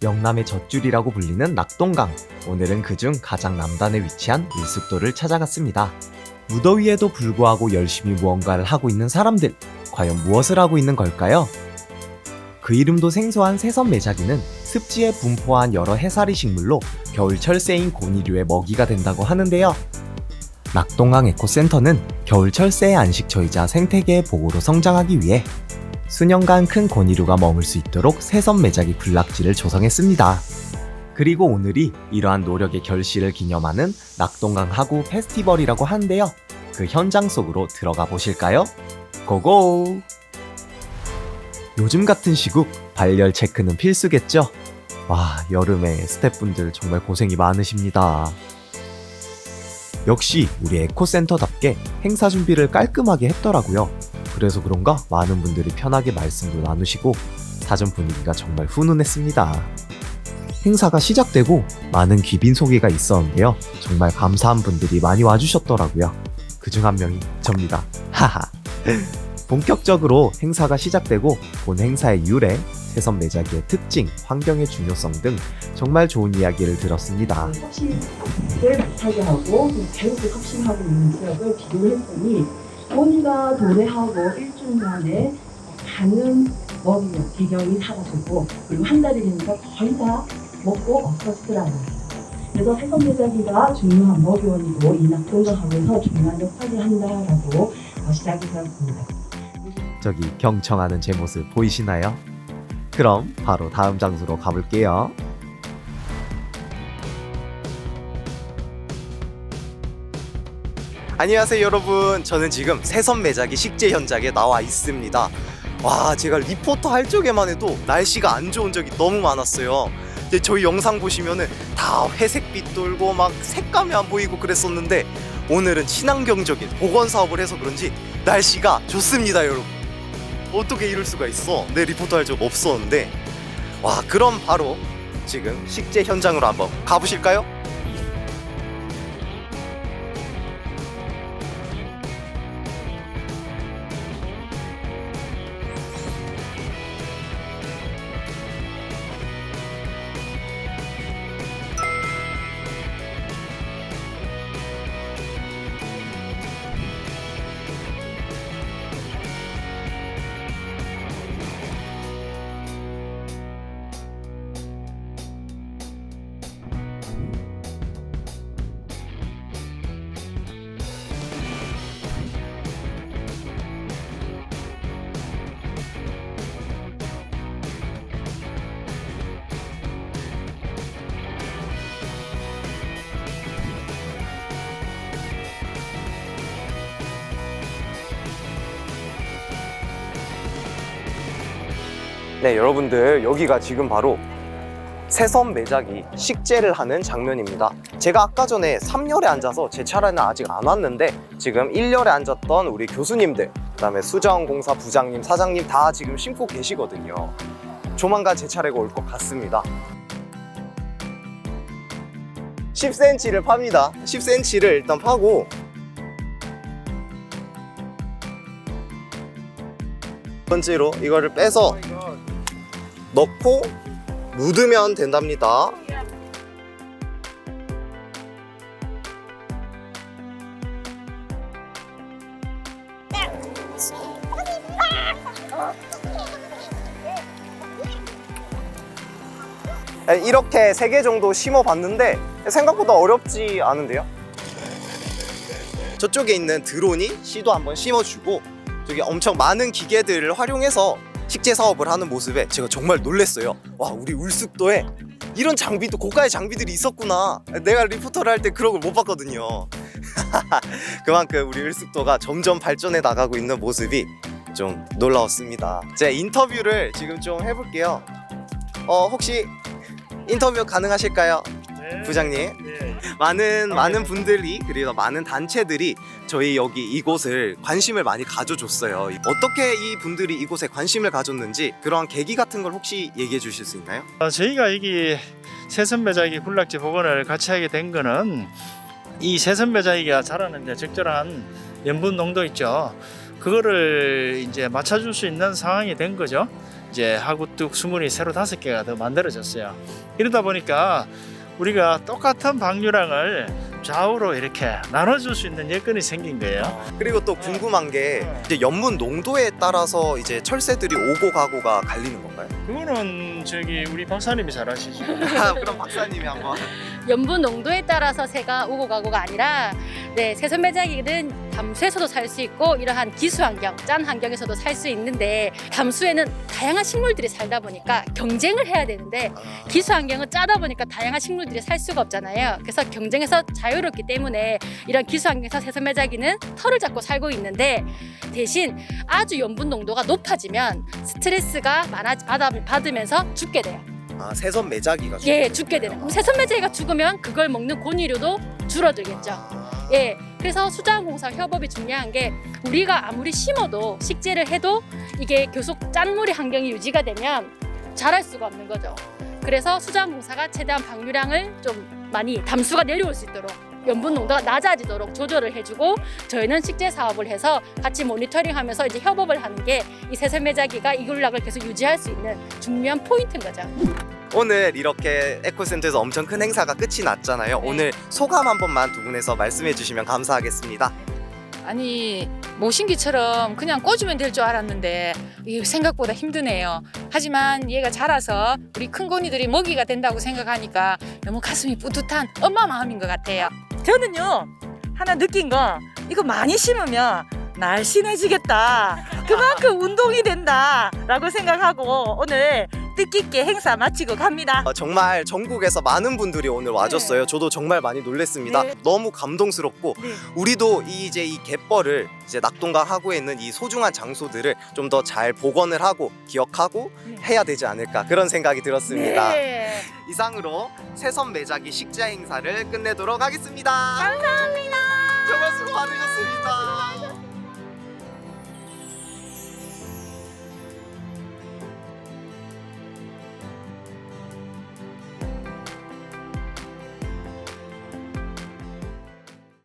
영남의 젖줄이라고 불리는 낙동강. 오늘은 그중 가장 남단에 위치한 일숙도를 찾아갔습니다. 무더위에도 불구하고 열심히 무언가를 하고 있는 사람들. 과연 무엇을 하고 있는 걸까요? 그 이름도 생소한 새섬 매자기는 습지에 분포한 여러 해사리 식물로 겨울철 새인 고니류의 먹이가 된다고 하는데요. 낙동강 에코센터는 겨울철 새의 안식처이자 생태계의 보호로 성장하기 위해 수년간 큰 고니류가 머물 수 있도록 새섬 매자기 군락지를 조성했습니다. 그리고 오늘이 이러한 노력의 결실을 기념하는 낙동강 하구 페스티벌이라고 하는데요. 그 현장 속으로 들어가 보실까요? 고고! 요즘 같은 시국 발열 체크는 필수겠죠? 와, 여름에 스태프분들 정말 고생이 많으십니다. 역시 우리 에코센터답게 행사 준비를 깔끔하게 했더라고요. 그래서 그런가 많은 분들이 편하게 말씀도 나누시고 사전 분위기가 정말 훈훈했습니다. 행사가 시작되고 많은 귀빈 소개가 있었는데요. 정말 감사한 분들이 많이 와주셨더라고요. 그중 한 명이 접니다. 하하. 본격적으로 행사가 시작되고 본 행사의 유래, 새섬 매자기의 특징, 환경의 중요성 등 정말 좋은 이야기를 들었습니다. 혁신을 못하게 하고 좀 계속 혁신하고 있는 지역을 비교했더니 본이가 도래하고 일주일 만에 가는 먹이가 비경이 사라지고 그리고 한 달이 되니까 거의 다 먹고 없어지더라고요. 그래서 새섬 매자기가 중요한 먹이원이고 이 낙동강하고서 중요한 역할을 한다라고 어, 시작이 되었습니다. 저기 경청하는 제 모습 보이시나요? 그럼 바로 다음 장소로 가볼게요. 안녕하세요 여러분. 저는 지금 새섬 매자기 식재 현장에 나와 있습니다. 와 제가 리포터 할 적에만 해도 날씨가 안 좋은 적이 너무 많았어요. 근데 저희 영상 보시면은 다 회색빛 돌고 막 색감이 안 보이고 그랬었는데 오늘은 친환경적인 보건 사업을 해서 그런지 날씨가 좋습니다 여러분. 어떻게 이럴 수가 있어? 내 리포터 할 적 없었는데. 와 그럼 바로 지금 식재 현장으로 한번 가보실까요? 네, 여러분들 여기가 지금 바로 새섬 매자기 식재를 하는 장면입니다. 제가 아까 전에 3열에 앉아서 제 차례는 아직 안 왔는데 지금 1열에 앉았던 우리 교수님들, 그다음에 수자원공사 부장님, 사장님 다 지금 심고 계시거든요. 조만간 제 차례가 올 것 같습니다. 10cm를 팝니다. 10cm를 일단 파고 두 번째로 이거를 빼서 넣고 묻으면 된답니다. 네, 이렇게 세개 정도 심어 봤는데 생각보다 어렵지 않은데요? 저쪽에 있는 드론이 씨도 한번 심어주고 저기 엄청 많은 기계들을 활용해서 식재 사업을 하는 모습에 제가 정말 놀랐어요. 와, 우리 울숙도에 이런 장비도 고가의 장비들이 있었구나. 내가 리포터를 할 때 그런 걸 못 봤거든요. 그만큼 우리 울숙도가 점점 발전해 나가고 있는 모습이 좀 놀라웠습니다. 제 인터뷰를 지금 좀 해볼게요. 어, 혹시 인터뷰 가능하실까요? 네. 부장님? 네. 많은 많은 분들이 그리고 많은 단체들이 저희 여기 이곳을 관심을 많이 가져줬어요. 어떻게 이 분들이 이곳에 관심을 가졌는지 그러한 계기 같은 걸 혹시 얘기해 주실 수 있나요? 어, 저희가 여기 새선배자기 군락지 복원을 같이 하게 된 거는 이 새선배자기가 자라는데 적절한 염분 농도 있죠. 그거를 이제 맞춰줄 수 있는 상황이 된 거죠. 이제 하구뚝 수문이 새로 다섯 개가 더 만들어졌어요. 이러다 보니까 우리가 똑같은 방류량을 좌우로 이렇게 나눠줄 수 있는 여건이 생긴 거예요. 그리고 또 궁금한 게 네. 이제 연문 농도에 따라서 이제 철새들이 오고 가고가 갈리는 건가요? 그거는 저기 우리 박사님이 잘 아시죠. 그럼 박사님이 한번 염분 농도에 따라서 새가 오고 가고가 아니라 네, 새선 매장이는 담수에서도 살 수 있고 이러한 기수 환경, 짠 환경에서도 살 수 있는데 담수에는 다양한 식물들이 살다 보니까 경쟁을 해야 되는데 기수 환경은 짜다 보니까 다양한 식물들이 살 수가 없잖아요. 그래서 경쟁에서 자유롭기 때문에 이런 기수 환경에서 새선 매자기는 털을 잡고 살고 있는데 대신 아주 염분 농도가 높아지면 스트레스가 많아 받아- 받으면서 죽게 돼요. 아 새선 매자기가 예, 죽게 되는. 그럼 새선 매제가 죽으면 그걸 먹는 곤이류도 줄어들겠죠. 예, 그래서 수자원공사 협업이 중요한 게 우리가 아무리 심어도 식재를 해도 이게 계속 짠물의 환경이 유지가 되면 자랄 수가 없는 거죠. 그래서 수자원공사가 최대한 방류량을 좀 많이 담수가 내려올 수 있도록 염분 농도가 낮아지도록 조절을 해주고 저희는 식재 사업을 해서 같이 모니터링하면서 이제 협업을 하는 게 이 새선 매자기가 이 군락을 계속 유지할 수 있는 중요한 포인트인 거죠. 오늘 이렇게 에코센터에서 엄청 큰 행사가 끝이 났잖아요. 네. 오늘 소감 한 번만 두 분에서 말씀해 주시면 감사하겠습니다. 아니 모신기처럼 그냥 꽂으면 될 줄 알았는데 생각보다 힘드네요. 하지만 얘가 자라서 우리 큰 고니들이 먹이가 된다고 생각하니까 너무 가슴이 뿌듯한 엄마 마음인 것 같아요. 저는요 하나 느낀 거 이거 많이 심으면 날씬해지겠다 그만큼 운동이 된다라고 생각하고 오늘 뜻깊게 행사 마치고 갑니다 어, 정말 전국에서 많은 분들이 오늘 와줬어요. 네. 저도 정말 많이 놀랐습니다. 네. 너무 감동스럽고 네. 우리도 이 이제 이 갯벌을 이제 낙동강 하구에 있는 이 소중한 장소들을 좀 더 잘 복원을 하고 기억하고 네. 해야 되지 않을까 그런 생각이 들었습니다. 네. 이상으로 새선 매자기 식재 행사를 끝내도록 하겠습니다. 감사합니다. 정말 수고 많으셨습니다.